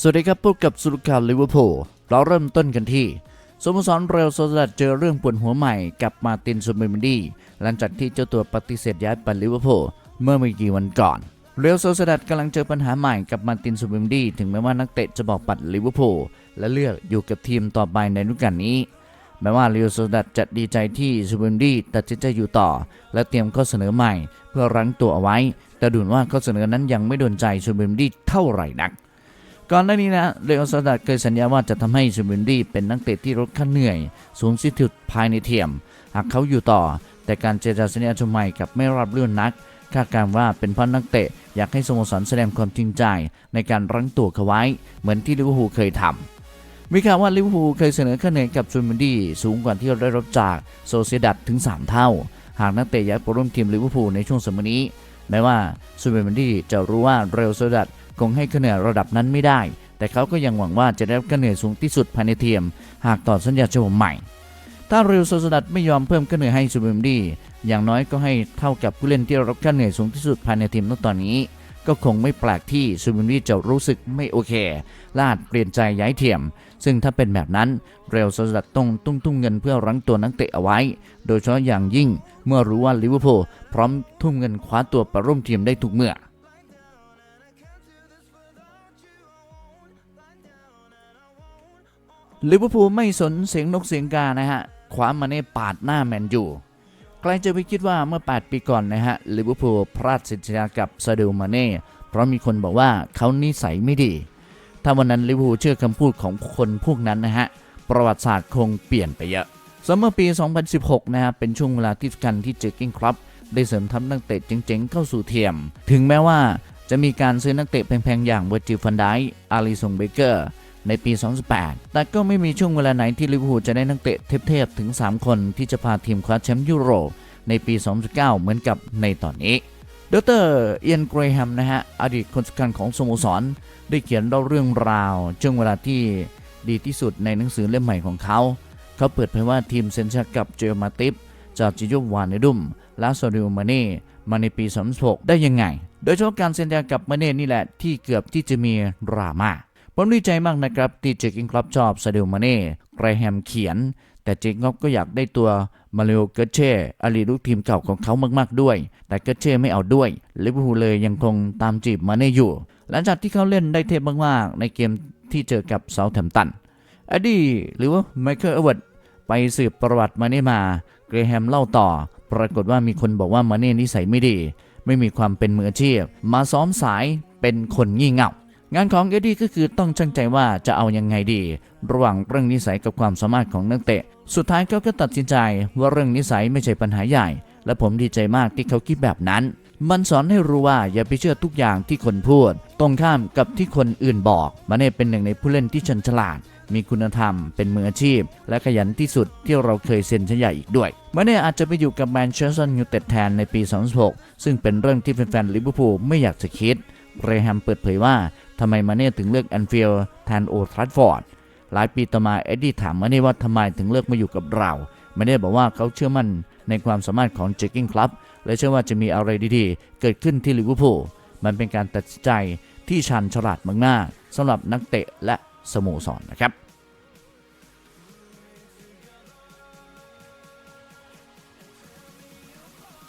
สวัสดีครับพบกับสุรข่าวลิเวอร์พูลเราเริ่มต้นกันที่สโมสรเรอัลโซซิดัดเจอเรื่องปวดหัวใหม่กับมาตินซูเบมนดีหลังจากที่เจ้าตัวปฏิเสธย้ายไปลิเวอร์พูลเมื่อไม่กี่วันก่อนเรอัลโซซิดัดกำลังเจอปัญหาใหม่กับมาตินซูเบมนดีถึงแม้ว่านักเตะจะบอกปัดลิเวอร์พูลและเลือกอยู่กับทีมต่อไปในฤดูกาลนี้แม้ว่าเรอัลโซดัดจะดีใจที่ซูเบมนดีตัดสินใจอยู่ต่อ และเตรียมข้อเสนอใหม่ เพื่อรั้งตัวเอาไว้ แต่ดูเหมือนว่าข้อเสนอนั้นยังไม่โดนใจซูเบมนดีเท่าไหร่นัก ก่อนหน้านี้นะเรอัลซาดัดเคยสัญญาว่าจะทำให้ซูบินดี้เป็นนักเตะที่ลดค่าเหนื่อย สูงที่สุดภายในเทียม หากเขาอยู่ต่อ แต่การเจรจาสัญญาชมใหม่กับไม่รับเลื่อนนัก คาดการณ์ว่าเป็นเพราะนักเตะ อยากให้สโมสรแสดงความจริงใจ ในการรั้งตัวเขาไว้ เหมือนที่ลิเวอร์พูลเคยทำมีข่าวว่าลิเวอร์พูลเคยเสนอค่าเหนื่อยกับซูบินดี้สูงกว่าที่ได้รับจากโซเซดัดถึง 3 เท่า หากนักเตะย้ายไปร่วมทีมลิเวอร์พูลในช่วงสมัยนี้แม้ว่าซูบินดี้จะรู้ว่าเรอัลซาดัด คงให้ค่าเหนื่อยระดับนั้นไม่ได้ แต่เขาก็ยังหวังว่าจะได้ค่าเหนื่อยสูงที่สุดภายในทีมหากต่อสัญญาฉบับใหม่ ถ้าเรอัลโซซิดัดไม่ยอมเพิ่มค่าเหนื่อยให้ซูบิมดีอย่างน้อยก็ให้เท่ากับผู้เล่นที่รับค่าเหนื่อยสูงที่สุดภายในทีมณตอนนี้ ก็คงไม่แปลกที่ซูบิมดีจะรู้สึกไม่โอเคลาดเปลี่ยนใจย้ายทีมซึ่งถ้าเป็นแบบนั้นเรอัลโซซิดัดต้องตุ้งทุ่มเงินเพื่อรั้งตัวนักเตะเอาไว้ โดยเฉพาะอย่างยิ่งเมื่อรู้ว่าลิเวอร์พูลพร้อมทุ่มเงินคว้าตัวไปร่วมทีมได้ทุกเมื่อ ลิเวอร์พูลไม่สนเสียงนกเสียงกานะฮะขวามาเน่ปาดหน้าแมนยูใครจะไปคิดว่าเมื่อ 8 ปีก่อนนะฮะลิเวอร์พูลพลาดสิทธิ์กับซาดิโอมาเน่เพราะมีคนบอกว่าเขานิสัยไม่ดี ถ้าวันนั้นลิเวอร์พูลเชื่อคำพูดของคนพวกนั้นนะฮะประวัติศาสตร์คงเปลี่ยนไปเยอะสำหรับปี 2016 นะฮะเป็นช่วงเวลาที่สำคัญที่เจอกิ้งครับได้เสริมทัพนักเตะเจ๋งๆ เข้าสู่เทียม ถึงแม้ว่าจะมีการซื้อนักเตะแพงๆ อย่างเวอร์จิลฟันไดอาริสงเบเกอร์ ในปี 2018 แต่ก็ไม่มีช่วงเวลาไหนที่ลิเวอร์พูลจะได้นักเตะเทพๆถึง 3 คนที่จะพาทีมคว้าแชมป์ยุโรปในปี 2019 เหมือนกับในตอนนี้ดรเอียนเกรแฮมนะฮะ อดีตคนสำคัญของสโมสร ได้เขียนเล่าเรื่องราวช่วงเวลาที่ดีที่สุดในหนังสือเล่มใหม่ของเขา เขาเปิดเผยว่าทีมเซนชากับเจอมาติฟจอร์จิโยวานเนดุมและโซดิโอมาเน่มาในปี 2016 ได้ยังไง โดยเฉพาะการเซ็นสัญญากับมาเน่นี่แหละที่เกือบที่จะมีดราม่า ผมดีใจมากนะครับที่เจคิงคลับชอบซาเดลมาเน่ไกรแฮมเขียน แต่เจคงคลับก็อยากได้ตัวมาเลโอเกเช่อลีลูกทีมเก่าของเขามากๆด้วย แต่เกเช่ไม่เอาด้วยลิเวอร์พูลเลยยังคงตามจีบมาเน่อยู่ หลังจากที่เขาเล่นได้เทพมากๆในเกมที่เจอกับเซาท์แธมป์ตันเอ็ดดี้หรือว่าไมเคิลเอเวิร์ดไปสืบประวัติมาเน่มา เกรแฮมเล่าต่อ ปรากฏว่ามีคนบอกว่ามาเน่นิสัยไม่ดี ไม่มีความเป็นมืออาชีพ มาซ้อมสายเป็นคนงี่เง่า งานของเอ็ดดี้ก็คือต้องช่งใจว่าจะเอายังไงดี ระหว่างเรื่องนิสัยกับความสามารถของนักเตะ สุดท้ายเขาก็ตัดสินใจว่าเรื่องนิสัยไม่ใช่ปัญหาใหญ่ และผมดีใจมากที่เขาคิดแบบนั้น มันสอนให้รู้ว่าอย่าไปเชื่อทุกอย่างที่คนพูด ตรงข้ามกับที่คนอื่นบอกมาเน่เป็นหนึ่งในผู้เล่นที่ชันฉลาด มีคุณธรรม เป็นมืออาชีพ และขยันที่สุดที่เราเคยเซ็นสัญญาอีกด้วยมาเน่อาจจะไปอยู่กับแมนเชสเตอร์ยูไนเต็ดแทนในปี 2016 ซึ่งเป็นเรื่องที่แฟนๆลิเวอร์พูลไม่อยากจะคิดเรแฮมเปิดเผยว่า ทำไมมาเน่ถึงเลือกแอนฟิลด์แทนโอทรัฟฟอร์ดหลายปีต่อมาเอ็ดดี้ถามมาเน่ว่าทำไมถึงเลือกมาอยู่กับเรามาเน่บอกว่าเขาเชื่อมั่นในความสามารถของเจคกิ้งคลับและเชื่อว่าจะมีอะไรดีๆ เกิดขึ้นที่ลิเวอร์พูลมันเป็นการตัดสินใจที่ชันฉลาดมากๆสำหรับนักเตะและสโมสรนะครับ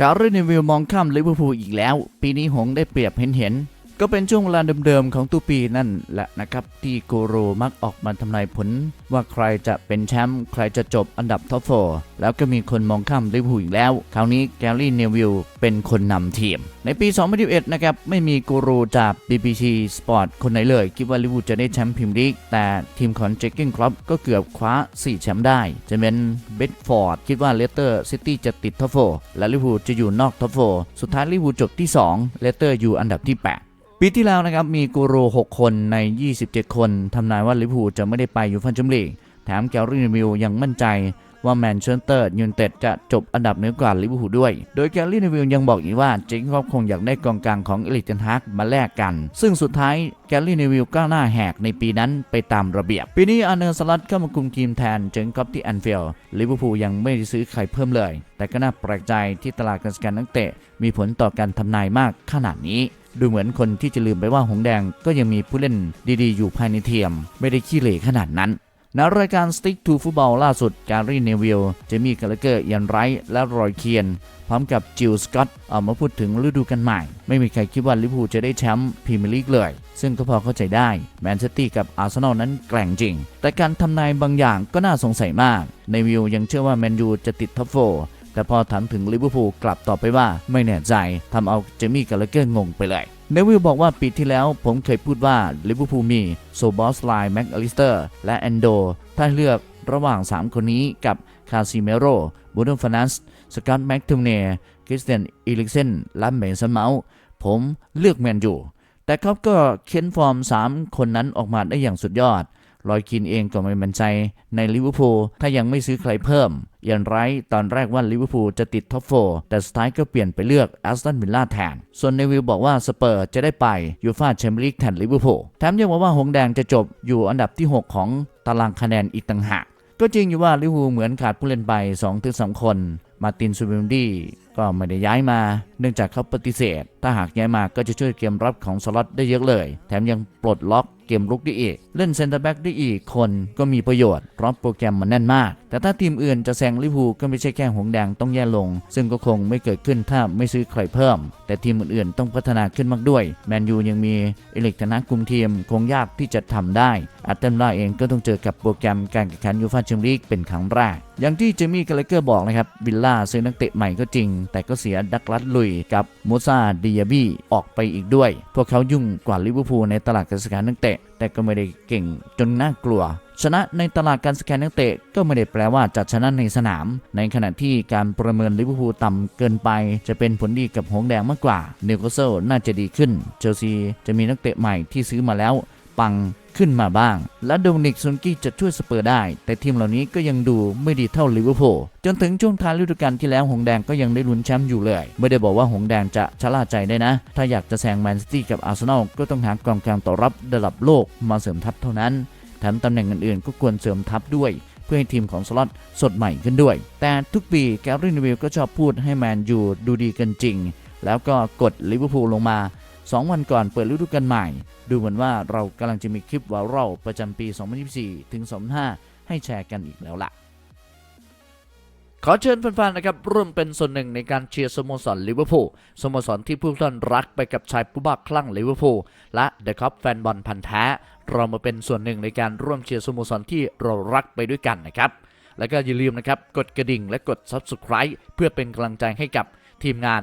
การเรนวิวมองข้ามลิเวอร์พูลอีกแล้ว ปีนี้หงได้เปรียบเห็นเห็น ก็เป็นช่วงเวลาเดิมๆของตุกปีนั่นแหละนะครับ ที่กโรมักออกมาทำนายผล ว่าใครจะเป็นแชมป์ใครจะจบอันดับท็อปโฟร์แล้วก็มีคนมองข้ามลิเวอร์พูลอีกแล้ว คราวนี้แกลลี่เนวิลเป็นคนนำทีม ในปี 2021นะครับ ไม่มีกูรูจาก BBC Sport คนไหนเลย คิดว่าลิเวอร์พูลจะได้แชมป์พรีเมียร์ลีกแต่ทีมของเจคกิ้งคลับก็เกือบคว้า 4 แชมป์ได้ จะเป็นเบดฟอร์ดคิดว่าเลสเตอร์ซิตี้จะติดท็อปโฟร์และลิเวอร์พูลจะอยู่นอกท็อปโฟร์สุดท้ายลิเวอร์พูลจบที่2เลสเตอร์อยู่อันดับที่ 8 ปีที่แล้วนะครับมีกูรู 6 คนใน 27 คนทำนายว่าลิเวอร์พูลจะไม่ได้ไปยูฟ่าแชมเปี้ยนลีกแถมแกลรี่เนวิลยังมั่นใจว่าแมนเชสเตอร์ยูไนเต็ดจะจบอันดับเหนือกว่าลิเวอร์พูลด้วย โดยแกลลี่เนวิลยังบอกอีกว่าเจคคอบคงอยากได้กองกลางของเอลิกเทนฮากมาแลกกัน ซึ่งสุดท้ายแกลลี่เนวิลก็หน้าแหกในปีนั้นไปตามระเบียบ ปีนี้อาร์เนอร์สลัดเข้ามาคุมทีมแทนเจคคอบที่แอนฟิลด์ลิเวอร์พูลยังไม่ได้ซื้อใครเพิ่มเลย แต่ก็น่าแปลกใจที่ตลาดการซื้อนักเตะมีผลต่อการทำนายมากขนาดนี้ ดูเหมือนคนที่จะลืมไปว่าหงแดงก็ยังมีผู้เล่นดีๆ อยู่ภายในเทียม ไม่ได้ขี้เหร่ขนาดนั้นในรายการ Stick to Football ล่าสุดการีเนวิลเจมี่กาลเกอร์ยันไรท์และรอยเคียน พร้อมกับจิลสกอตออกมาพูดถึงฤดูกาลใหม่ ไม่มีใครคิดว่าลิเวอร์พูลจะได้แชมป์พรีเมียร์ลีกเลย ซึ่งก็พอเข้าใจได้ แมนเชสเตอร์กับอาร์เซนอลนั้นแกร่งจริง แต่การทำนายบางอย่างก็น่าสงสัยมากในวิวยังเชื่อว่าแมนยูจะติดท็อปโฟ แต่พอถามถึงลิเวอร์พูลกลับตอบไปว่าไม่แน่ใจทำเอาเจมี่กาลเกอร์งงไปเลยเนวิลบอกว่าปีที่แล้วผมเคยพูดว่าลิเวอร์พูลมีโซบอสไลน์แม็กอลิสเตอร์และแอนโดถ้าเลือกระหว่าง 3 คนนี้กับคาซิเมโรบูโนฟานัสสกอตแม็กทูเน่คริสเตียนอีลิกเซนและเมสันเมาส์ผมเลือกแมนยูแต่เขาก็เค้นฟอร์ม 3 คนนั้นออกมาได้อย่างสุดยอด ลอยคินเองก็ไม่มั่นใจในลิเวอร์พูลถ้ายังไม่ซื้อใครเพิ่ม อย่างไรตอนแรกว่าลิเวอร์พูลจะติดท็อปโฟแต่สุดท้ายก็เปลี่ยนไปเลือกแอสตันวิลล่าแทน ส่วนเนวิลบอกว่าสเปอร์จะได้ไปยูฟาแชมเปี้ยนลีกแทนลิเวอร์พูลแถมยังบอกว่าหงแดงจะจบอยู่อันดับที่ 6 ของตารางคะแนนอีกต่างหากก็จริงอยู่ว่าลิเวอร์พูลเหมือนขาดผู้เล่นไป2-3คน มาร์ตินซูเบมดี้ก็ไม่ได้ย้ายมา เนื่องจากเขาปฏิเสธ ถ้าหากย้ายมาก็จะช่วยเกมรับของสล็อตได้เยอะเลย แถมยังปลดล็อก เกมรุกได้อีก เล่นเซนเตอร์แบ็กได้อีกคนก็มีประโยชน์เพราะโปรแกรมมันแน่นมาก แต่ถ้าทีมอื่นจะแซงลิเวอร์พูลก็ไม่ใช่แค่หงแดงต้องแย่ลง ซึ่งก็คงไม่เกิดขึ้นถ้าไม่ซื้อใครเพิ่ม แต่ทีมอื่นๆต้องพัฒนาขึ้นมากด้วยแมนยูยังมีเอลิกธนะกลุ่มทีมคงยากที่จะทำได้อาร์เตนล่าเองก็ต้องเจอกับโปรแกรมการแข่งขันยูฟ่าแชมเปี้ยนลีกเป็นครั้งแรก อย่างที่เจมี่กาเลเกอร์บอกนะครับ วิลล่าซื้อนักเตะใหม่ก็จริง แต่ก็เสียดักลัดลุยกับมูซาดิยาบีออกไปอีกด้วย พวกเขายุ่งกว่าลิเวอร์พูลในตลาดการซื้อขายนักเตะ แต่ก็ไม่ได้เก่งจนน่ากลัว ชนะในตลาดการสแกนนักเตะก็ไม่ได้แปลว่าจะชนะในสนาม ในขณะที่การประเมินลิเวอร์พูลต่ำเกินไป จะเป็นผลดีกับหงส์แดงมากกว่านิวคาสเซิลน่าจะดีขึ้น เชลซีจะมีนักเตะใหม่ที่ซื้อมาแล้วปัง ขึ้นมาบ้าง และโดมินิกซุนกี้จะช่วยสเปอร์ได้ แต่ทีมเหล่านี้ก็ยังดูไม่ดีเท่าลิเวอร์พูลจนถึงช่วงท้ายฤดูกาลที่แล้วหงแดงก็ยังได้ลุ้นแชมป์อยู่เลย ไม่ได้บอกว่าหงแดงจะชะล่าใจได้นะ ถ้าอยากจะแซงแมนซิตี้กับอาร์เซนอลก็ต้องหากองกลางต่อรับระดับโลกมาเสริมทัพเท่านั้นแถมตำแหน่งอื่นๆก็ควรเสริมทัพด้วยเพื่อให้ทีมของสล็อตสดใหม่ขึ้นด้วย แต่ทุกปีแกรี่นวิลก็ชอบพูดให้แมนยูดูดีกันจริง แล้วก็กดลิเวอร์พูลลงมา 2 วันก่อนเปิดฤดูกาลใหม่ ดูเหมือนว่าเรากำลังจะมีคลิปวารัลประจำปี 2024 ถึง 2025 ให้แชร์กันอีกแล้วล่ะ ขอเชิญแฟนๆนะครับร่วมเป็นส่วนหนึ่งในการเชียร์สโมสรลิเวอร์พูลสโมสรที่ผู้ท่านรักไปกับชายผู้บ้าคลั่งลิเวอร์พูลและเดอะคัพแฟนบอลพันธ์แท้เรามาเป็นส่วนหนึ่งในการร่วมเชียร์สโมสรที่เรารักไปด้วยกันนะครับแล้วก็อย่าลืมนะครับกดกระดิ่งและกด Subscribe เพื่อเป็นกำลังใจให้กับทีมงาน